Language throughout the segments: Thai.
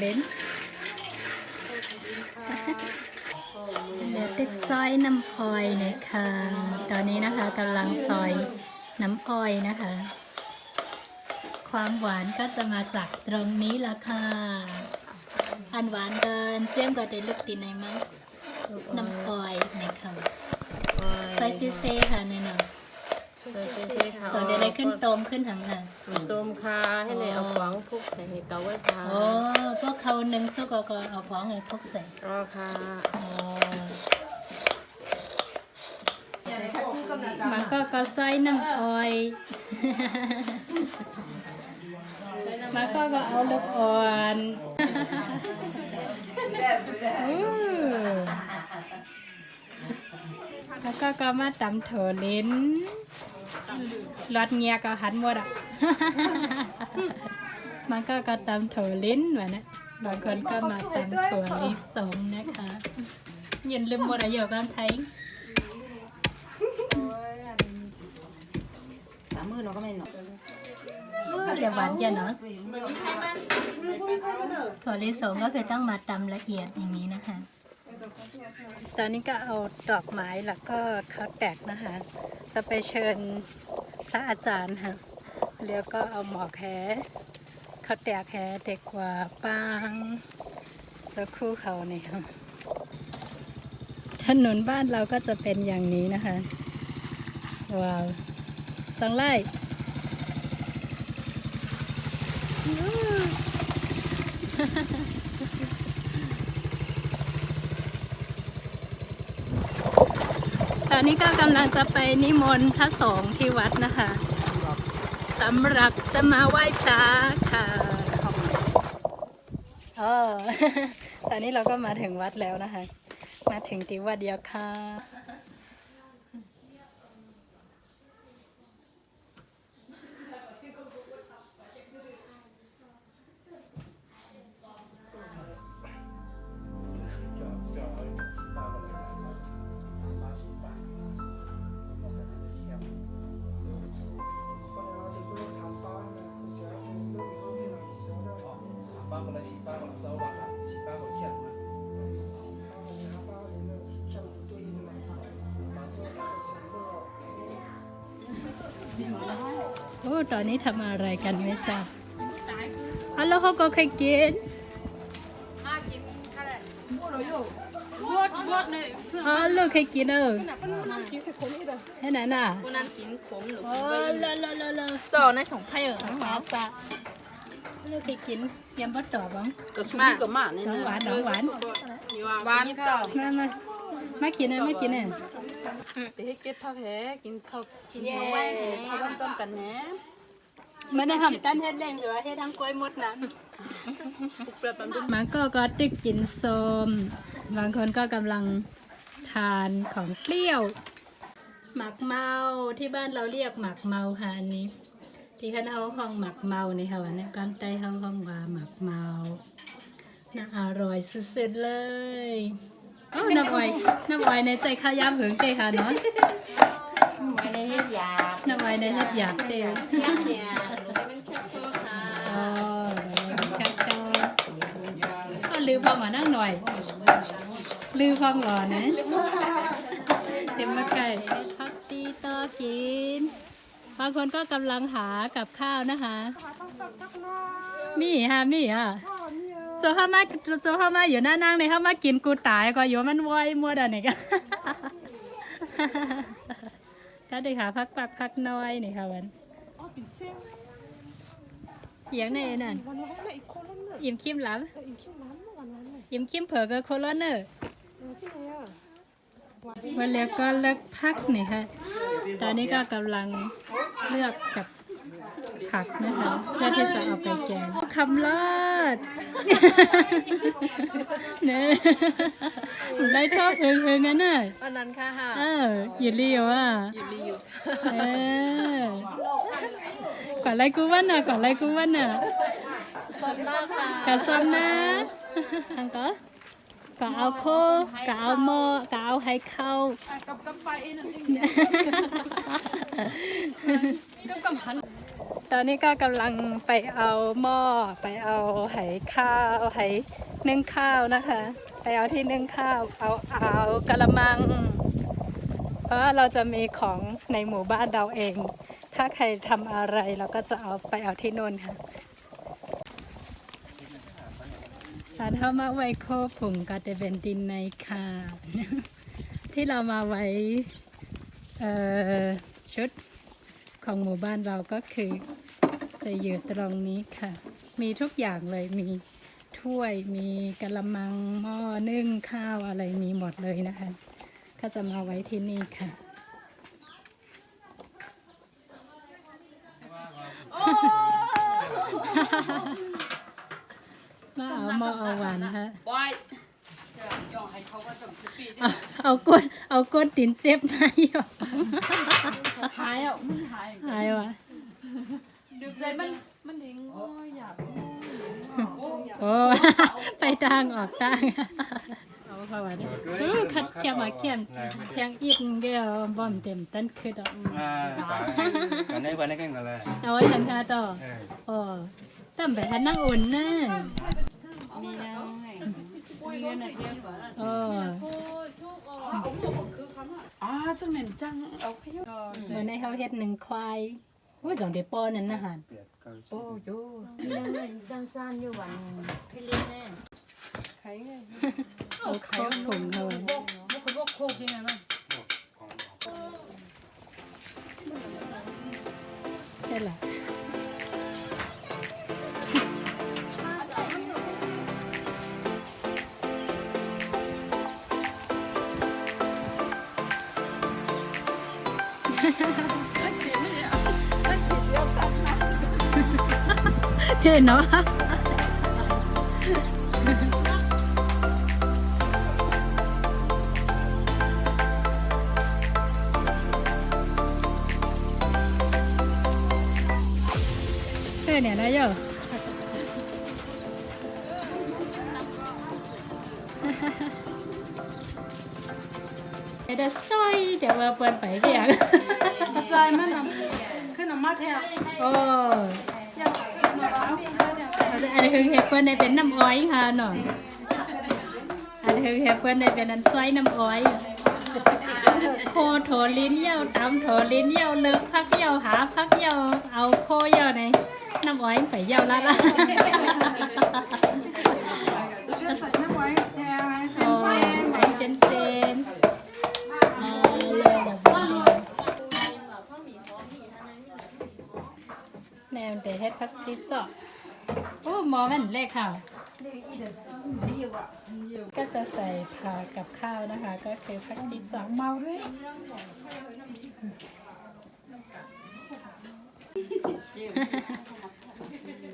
เลนเดี๋ยวติ๊กซอยน้ำอ้อยนะคะ ตอนนี้นะคะกำลังซอยน้ำอ้อยนะคะ ความหวานก็จะมาจากตรงนี้ละค่ะ อันหวานเดินเจียมก็ได้ลูกตีในมั้งน้ำอ้อยนะคะใส่ซิเซ่ค่ะเนี่ ยเนาะใส่เซ่ค่ะสอนได้ขึ้นโตมขึ้นถังค่ะต้มค่ะให้ในเอาฟองพุกใส่ให้เกาไว้ค่ะโอ้พวกเขานึ่งสุกก็เอาของให้พวกใส่อ๋อค่ะอ๋อมันก็ก็ใส่น้ำอ้อยมันก็ก็เอาลูกอ่อนอู้ แล้วก็ก็มาตำโถลิ้นรอดเงียก็หันหมดอะ มันก็ก็ตำโถลิ้นวะนะบางคนก็มาตำถั่วลิสงนะคะอย่าลืมหมดอะอยู่กันไทยสามมือเราก็ไม่หนอกเดี๋ยวหวานจะเนาะถั่วลิสงก็คือต้องมาตำละเอียดอย่างนี้นะคะ ตอนนี้ก็เอาดอกไม้แล้วก็เขาวแตกนะคะ จะไปเชิญพระอาจารย์ค่ะแล้วก็เอาหมอกแหเขาวแตกแหเด็กกว่าปางจะคู่เขาเนี่ยถนนบ้านเราก็จะเป็นอย่างนี้นะคะว้าวสังไล่ตอน นี้ก็กำลังจะไปนิมนต์พระสงฆ์ที่วัดนะคะสำหรับจะมาไหว้พระค่ะเออตอนนี้เราก็มาถึงวัดแล้วนะคะ มาถึงที่วัดเดียวค่ะ ตอนนี้ทำอะไรกันไม่ทราบอ๋อแล้วเขาก็เคยกินบวดบวดเลยอ๋อลูกเคยกินเออให้ไหนน่ะวันนั้นกินขมหรืออ๋อละละละละสอในสองไพ่เออหมาสะลูกเคยกินยำบะตอบบ้างกระชุ่มกับหมาเนี่ยน้องหวานน้องหวานหวานก็มามามากินเลยมากินเลยไปให้เก็บผักแหกินข้าวกินข้าวไว้ข้าววันต้มกันแหน มันได้ทำกันเฮ็ดแรงหรือว่าเฮ็ดทางกล้วยมดนะปุกเปลือกปั๊มดุมมันก็ก็ตึกกินส้มบางคนก็กำลังทานของเปรี้ยว หมักเมาที่บ้านเราเรียกหมักเมาค่ะอันนี้ ที่เขาเอาห้องหมักเมานี่ค่ะวันนี้ก้อนใต้ห้องห้องว่าหมักเมาน่าอร่อยสุดๆเลยโอ้น้ำอ้อยน้ำอ้อยในใจข้าวยามเหิงเตค่ะเนาะไม่ได้เฮ็ดยาน้ำอ้อยในเฮ็ดอยากเต เนี่ย อ๋อชักจอก็ ลืมพอมานั่งหน่อย ลืมพองหล่อนะเต็มมาไก่พักตีต่อกิน บางคนก็กำลังหากับข้าวนะคะ มีฮะมีอะโจเข้ามาโจเข้ามาอยู่หน้านั่งเลยเข้ามากินกูตายก็อยู่มันวอยมัวดานนี่ก็ถ้าได้ขาพักปักพักน้อยนี่ค่ะวันเสียงในนั่นอิ่มคิมหลับ อิ่มคิมเผลอกับโคโรนเนอร์วันแล้วก็เลิกพักนี่ค่ะ ตอนนี้ก็กำลังเลือกกับผักนะคะเพื่อที่จะเอาไปแกงคำเลิศเนี่ยได้ชอบเอิงเอิงนั่นน่ะอันนั้นค่ะฮะเอออย่าเลี้ยวอะอยู่รีอยู่เออก่อนไรกูวันน่ะก่อนไรกูวันน่ะสดมากค่ะกะซ้ำนะ อังก็ก็เาโคก็เาหม้อก็เอาให้เข้ากักไปนตอนนี้ก็กำลังไปเอาหม้อไปเอาไหข้าวไหนึ่งข้าวนะคะ ไปเอาที่นึ่งข้าว เอาเอากระมัง เพราะว่าเราจะมีของในหมู่บ้านเราเอง ถ้าใครทำอะไรเราก็จะเอาไปเอาที่นู่นค่ะ ถ้าเข้ามาไว้โคผงก็จะเป็นดินในค่ะ ที่เรามาไว้ชุดของหมู่บ้านเราก็คือจะอยู่ตรงนี้ค่ะ มีทุกอย่างเลยมีถ้วยมีกระมังหม้อนึ่งข้าวอะไรมีหมดเลยนะคะ ก็จะมาไว้ที่นี่ค่ะ มาเอาหม้อเอาหวานฮะบอยจะยองให้เขาก็จมทุกปีเอาเอาก้นเอาก้นดินเจ็บมาอยู่หายอะมันหายหายวะดึกเลยมันมันดิงโอ้ยอยากโอ้ไปทางออกทางเอาเข้ามาดิเออคัดเทียมมาเขียมเทียงอีกเดียวบ่มเต็มต้นคือดอก À, còn đây vào đây cái gọi là เอาไว้ทำท่าต่อ ừ. โอ้ตั้มไปหันนั่งอุ่นน่ะนี่ เอาหมวกของคือคำอะอ่าจังเหม็นจังเอาขยุกเหมือนในเขาเฮ็ดหนึ่งควายโอ้ยจองเดป้อนั่นนะฮะ Biệt cầu โอ้ chữ. ยจังจานอยู่วันพี่เลี้ยงแม่ใครไงเอาโคกผงเขาไว้พวกเขาบอกโคกยังไงบ้างใช่แหละเท่เนาะเท่เนี่ยนะโยเดี๋ยวซอ ยเดี๋ยวมาเปิดไปเพียงใจมันนำ อ้อันนี้คือเฮเปิลในเป็นน้ำอ้อยค่ะหน่อยอันนี้คือเฮเปิลในเป็นน้ำซอยน้ำอ้อยโคโถลิ้นเยี่ยวตำโถลิ้นเยี่ยวเลิกพักเยี่ยวหาพักเยี่ยวเอาโคเยี่ยวในน้ำอ้อยไปเยี่ยวละละจะใส่น้ำไว้แถวให้โอ้ แนวแต่เฮ็ดพักจิตเจาะโอ้หมอแม่นเลขค่ะ ก็จะใส่ผักกับข้าวนะคะ ก็คือพักจิตเจาะเมาด้วย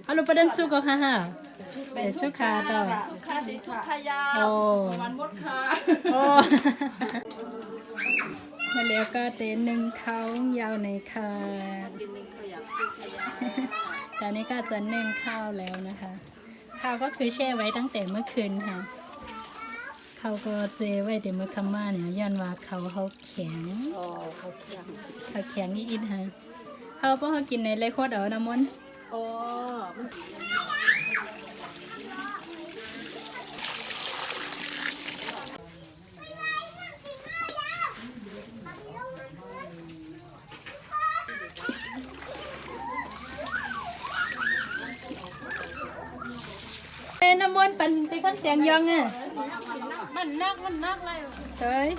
เอาลูกประเด็นสุกก็ค่ะฮะเป็นสุขาต่อค่าดิชุขยาโอ้มันมดค่ะโอ้มาแล้วก็เต้นหนึ่งเขายาวในค่ะ ตอนนี้ก็จะนึ่งข้าวแล้วนะคะ ข้าวก็คือแช่ไว้ตั้งแต่เมื่อคืนค่ะเขาก็เจไว้แต่เมื่อค่ำมาเนี่ยย้อนว่าเขาเขาแข็งโอ้เขาแข็งเขาแข็งอีกๆฮะเขาเพราะเขากินในไรโคตรเอาน้ำมันอ๋อ น้ำมันต์เป็นเป็นข้างเสียงยองอะมันนักมันนักเลยเฮ้ย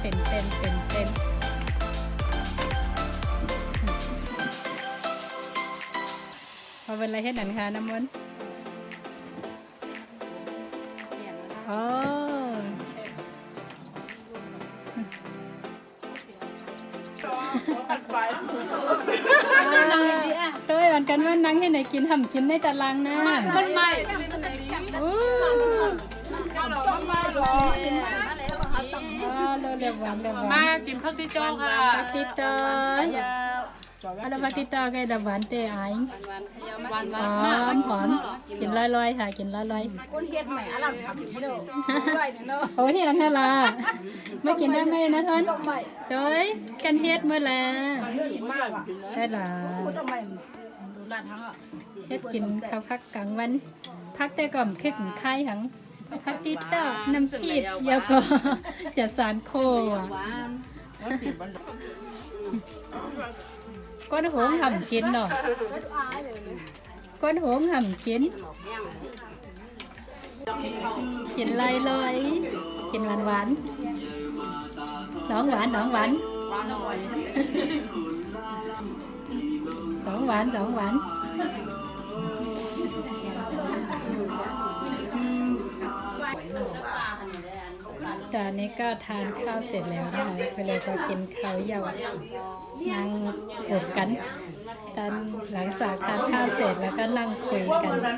เป็นเป็นเป็นเป็นพอเป็นอะไรเฮ็ดหนันคะน้ำมันต์ กันว่านั่งที่ไหนกินทำกินในตารางนะมันใหม่โอ้เร็วเร็วๆวันเร็วๆวันมากินข้าวที่โจ๊กค่ะติดต่ออะไรปาติตาไก่ดับหวานเตะไอ้ หวานหวาหนอมหอมกินลอยๆค่ะกินลอยคนเฮ็ดใหม่อลังทำอยู่เด้อด้วยเนาะๆโอ้ที่อันเทลาไม่กินได้ไหมนะท่านต้มใหม่โดยกันเฮ็ดเมื่อแล้วเรื่องมากอะได้หลาต้มใหม่ดูร้านทั้งอะเฮ็ดกินข้าวพักกลางวัน พักแต่ก่อมคึกไข่หังพักติดเต้าน้ำพีดเดียวก็จะสารโคอะก้อนหงห่ำกินเนานหงห่ำกินกินลอยลอยๆกิน หวานหวานๆน้องหวานน้องหวาน ตอนนี้ก็ทานข้าวเสร็จแล้วนะคะไปเลยก็กินข้าวเยาวนั่งอบกันตอนหลังจากทานข้าวเสร็จแล้วก็นั่งคุยกัน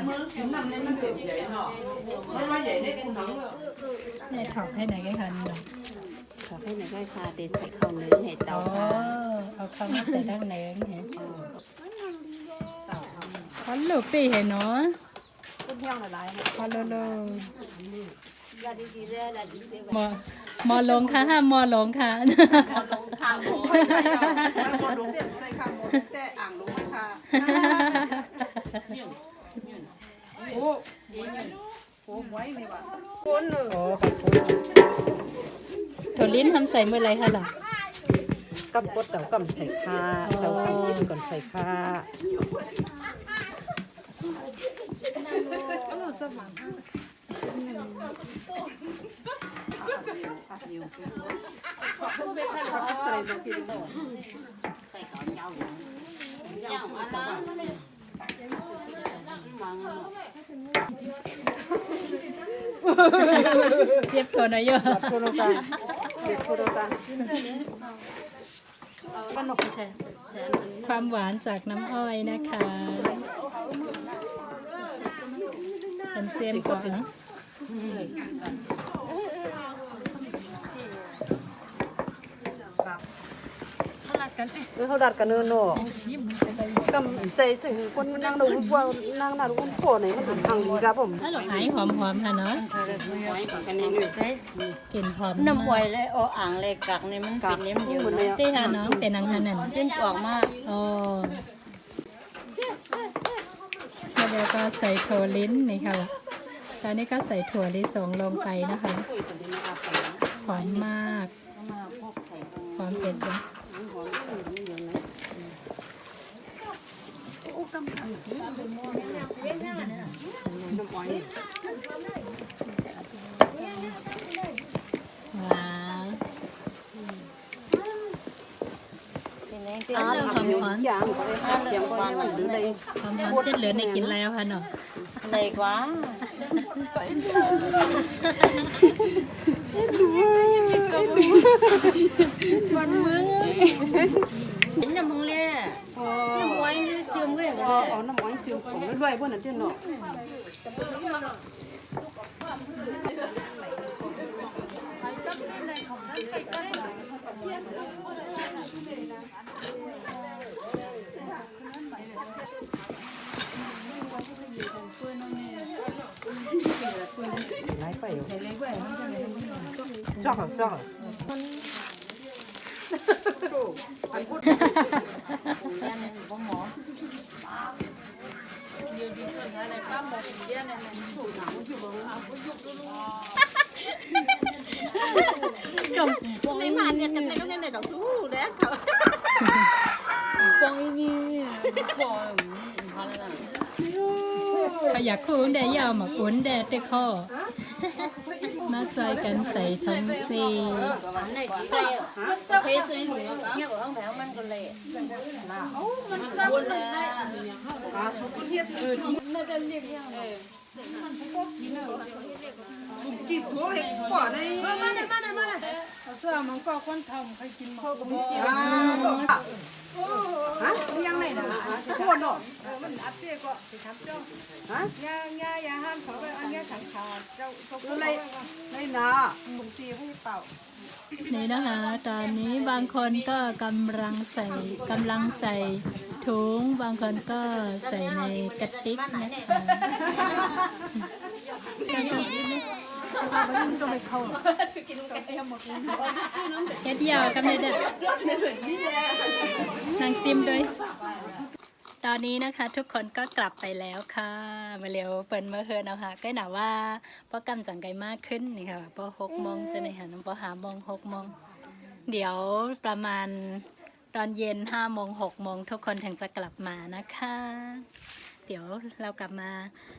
ให้ถอกให้ไหนกันคะนี่เนาะขอให้หน่อยก็ค่ะเดี๋ยวใส่ข้าวเนื้อให้อ๋เตาอค่ะเอาข้าวมาใส่ด้านไหนกันเนี่ยพอลูกปีเห็นเนาะต้มแห้ง หลายพอโลโลมอมอลงค่ะมอลงค่ะข้าวโพดๆคนลงเต็มใส่ข้าวหมดแต่อ่างลงค่ะโอ้โหไว้ไม่ว่าคนเนอะถั่วลิ้นทำใส่เมื่อไรคะล่ะกำปดเตากำใส่ข้าเตากำกินก่อนใส่ข้าใส่ลงสิ เจี๊ยบถั่วหนอยเยอะโคโรตาเด็ดโคโรตาความหวานจากน้ำอ้อยนะคะ เป็นเจียมก่อนนะเออเขาดัดกันเนอะเนาะกำใจถึงคนนั่งดูว่านั่งน่ะรู้คนโผล่ไหนมันถึงทางดีครับผมถ้าหลอกหายหอมๆค่ะเนาะไว้ก่อนกันนิดหนึ่งกลิ่นหอมน้ำอ้อยเลยโออ่างเลยกักนี่มันเป็นน้ำเดียวหมดเลยอะที่ค่ะน้องเป็นนังหันนั่นเส้นออกมาอ๋อ แล้วเดี๋ยวก็ใส่ถั่วลิ้นนี่ค่ะ ตอนนี้ก็ใส่ถั่วลิสงลงไปนะคะหอมมากหอมเผ็ดจ้ะ น้ำหอมขึ้นนิดเดียวนะ ว้าว เป็นแรงเป็น อ้าวหอมหอมอย่างก็เสียงก็ยังหรือเลยหอมหอมเส้นเหลือในกินแล้วค่ะเนาะเลยกว่าดูวันมึงเห็นน้ำมึงเลยน้ำอ้อยนี่เชื่อมกันอ๋ออ๋อน้ำมันจืดของด้วยพวกนั้นเจ้าเนาะ ไล่ไปอยู่จอกจอกในมาเนี่ยกันในก็ในดอกชูแล้วเขาปองอีนี่ปองพันละขยะคูนแดยาวมาคุ้นแดเตะข้อมาจอยกันใส่ทั้งสี่วันไหนที่ใครอะเพชรนี่หนูเนี่ยของแถวมันก็เลยมันก็เลยอาชุบเทียบเออกิ นทั่วเลยก่อนเลยมาเลยมาเลยมาเลยเสื้อมันก็คนทำใครกินมาเขาก็ไม่กินอ่าฮะยังไงนะโคนเนาะมันอัพเจก็ไปทำเจ้าฮะยายายาห้ามเขาไปอันนี้สังขารเจ้าเขาเลยเลยนะผมตีให้เป่า นี่นะคะ ตอนนี้บางคนก็กำลังใส่กำลังใส่ถุง บางคนก็ใส่ในกระติกนะคะเฮ็ดเดียวกับเด็ดนางจิ้มด้วย ตอนนี้นะคะทุกคนก็กลับไปแล้วค่ะ มาเร็วเปิดเมื่อคืนนะคะก็หนาว่าพระกำจังไกลมากขึ้นนี่ค่ะพราะหกโมงจะในหันเพราะหาโมงหกโมงเดี๋ยวประมาณตอนเย็นห้าโมงหกโมงทุกคนถึงจะกลับมานะคะ เดี๋ยวเรากลับมา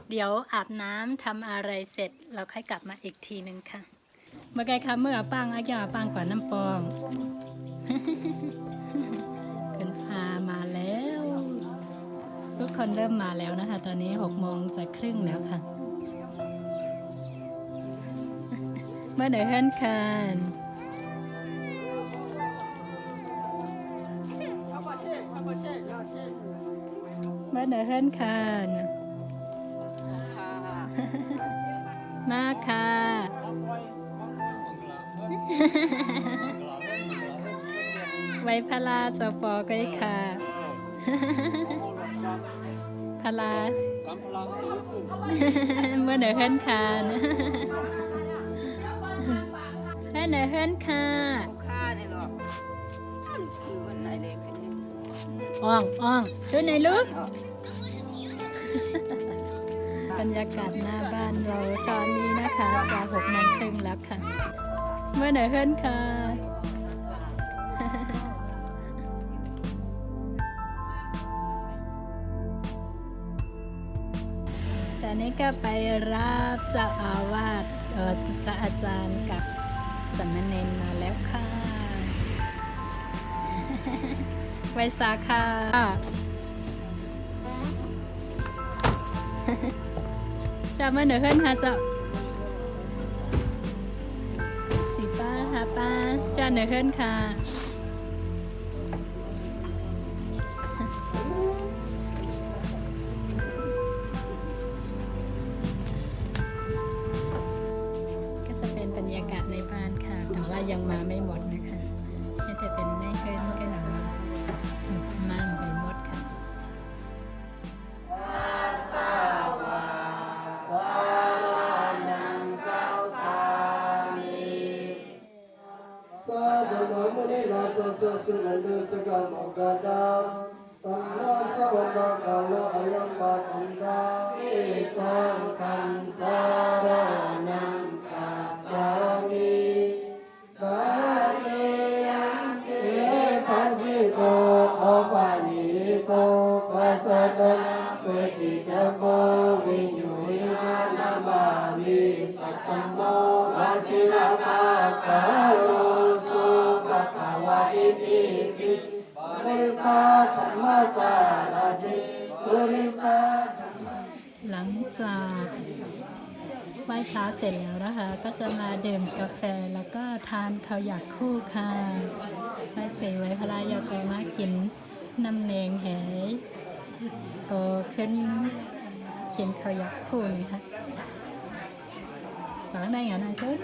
เดี๋ยวอาบน้ำทำอะไรเสร็จ เราค่อยกลับมาอีกทีนึงค่ะ เมื่อไงคะเมื่อปังอาแกอาปังกว่าน้ำปอง ทุกคนเริ่มมาแล้วนะคะ ตอนนี้หกโมงจะครึ่งแล้วค่ะ เมื่อไหร่เฮนคันเมื่อไหร่เฮนคันมาค่ะไว้พลาจ้าปอก็ได้ค่ะ พลาเมื่อไหร่เฮือนคันเมื่อไหร่เฮือนค่ะค่าเนี่ยหรอซื้อวันไหนเลยเป็นอ่องอ่องดูไหนอยลูก บรรยากาศหน้าบ้านเราตอนนี้นะคะจะหกโมงครึ่งแล้วค่ะ เมื่อไหร่เฮือนค่ะ ก็ไปรับเจ้าอาวาสออพระอาจารย์กับสามเณรมาแล้วค่ะไว้สาค่ะจะมาเหนือเพื่อนค่ะเจ้าสีป้าค่ะป้าจะเหนือเพื่อนค่ะ ไม่หมดนะคะนี่จะเป็นไม่เพื่อนก็หลังมา จากไหว้พระเสร็จแล้วนะคะ ก็จะมาดื่มกาแฟแล้วก็ทานข้าวหยากคู่ค่ะไหว้เสไว้พระยาก็มากินน้ำแดงแหโตขึ้นกินข้าวหยากคู่นี่ค่ะฝังได้ไงนะคุณ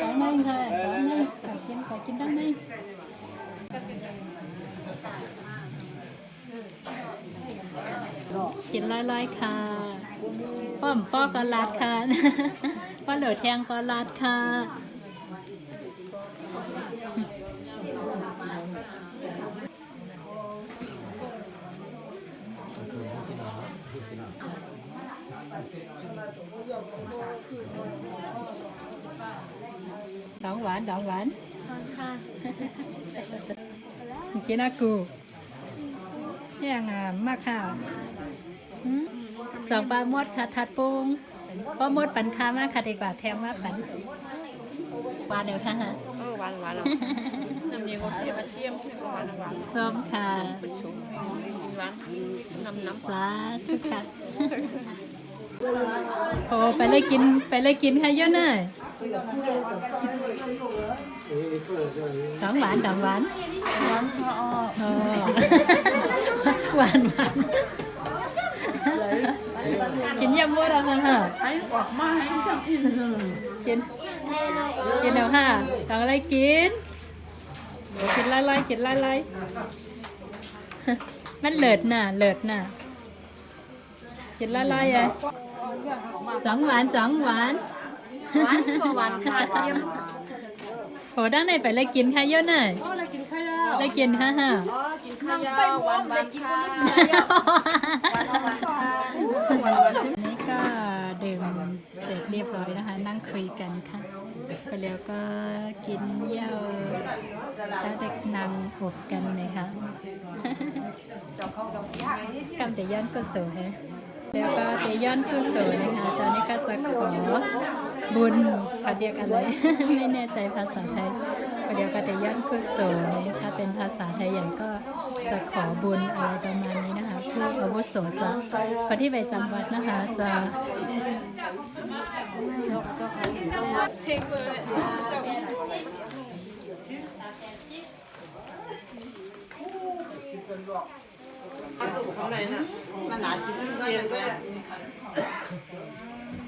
ฝังได้ค่ะฝังได้ขอกินขอกินได้ไหม กินลอยๆค่ะป้อมป้อก็รัดค่ะป้อเหลือแทงก็รัดค่ะดองหวานดองหวานค่ะกินอากู แย่งามมากค่ะหืมสองปลาหมดค่ะทัดปุงปลาหมดปันคามากค่ะดีกว่าแทมว่าปันหวานเดี๋ยวค่ะเออหวานหวานหรอน้ำเนียก็เทียมเทียมหวานหวานส้มค่ะหวานน้ำน้ำสาธุค่ะโอ้ไปเลยกินไปเลยกินค่ะเยอะหน่อยสองหวานสองหวานหวานเออ หวานหวานกินยำวัวแล้วค่ะให้ออกมาให้จับอินเลยกินกินเอาค่ะทำอะไรกินเดี๋ยวกินไล่ๆกินไล่ๆมันเลิศน่ะเลิศน่ะกินไล่ๆอะสองหวานสองหวานหวานก็หวานขาดเทียม โหด้านในไปเลยกินค่ะเยอะหน่อยอะไรกินข้าวเลยกินฮ่าฮ่ากินข้าวยาวหวานหวานข้าวนี่ก็ดื่มเสร็จเรียบร้อยนะคะ นั่งคุยกันค่ะ ไปแล้วก็กินเหย้าแล้วเด็กนางอบกันเลยค่ะกำแต่ย้อนกุศลฮะแล้วก็แต่ย้อนกุศลนะคะ ตอนนี้ก็จะขอ บุญเขาเรียกอะไรไม่แน่ใจภาษาไทยเขาเรียกก็แต่ย้อนกุศลถ้าเป็นภาษาไทยอย่างก็จะขอบุญอะไรประมาณนี้นะคะผู้อาวุโสจะคนที่ไปจำวัดนะคะจะมันหนากินก็ยังไงวันน่าเลย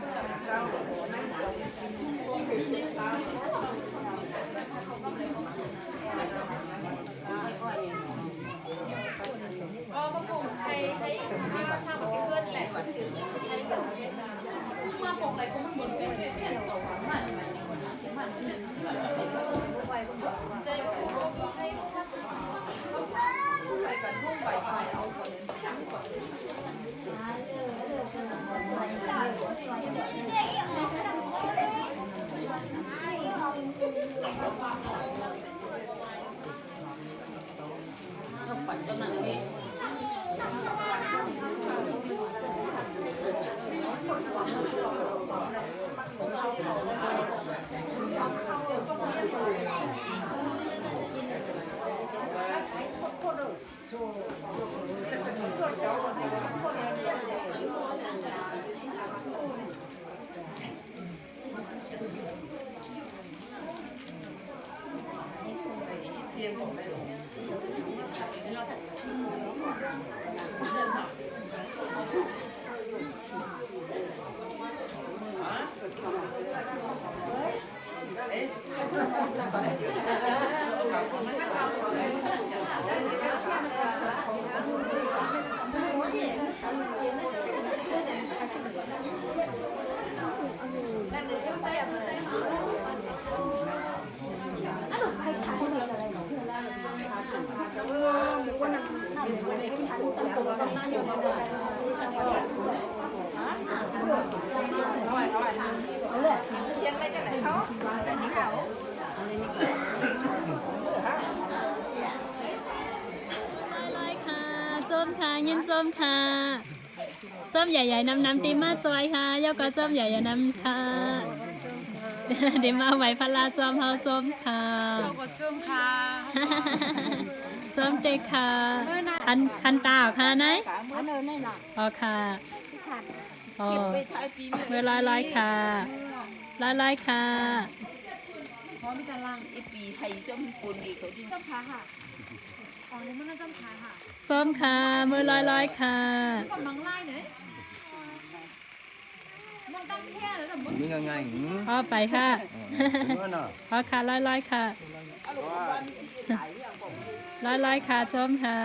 momento. ส้มใหญ่ๆน้ำน้ำตีมาจอยค่ะยกก็ส้มใหญ่ๆน้ำค่ะเดี๋ยวมาไหวพลาส้มเฮาส้มค่ะก็ซึมค่ะส้มเจค่ะคันคันตาเหรอค่ะไหนอันเนินนี่น่ะอ๋อค่ะอ๋อไปใช้ปีเวลาลอยค่ะลอยลอยค่ะพร้อมจะล่างอีปีไทยจมปูนอีกเขาที่จมขาค่ะอ๋อนี่มันจมขาค่ะส้มค่ะมือลอยลอยค่ะก็มังไล่เนี่ย นี่ง่าไงอืพ่อไปค่ะออพ่อค่ะร้อยร้อยค่ะร้อยร้อยค่ะชมค่ะ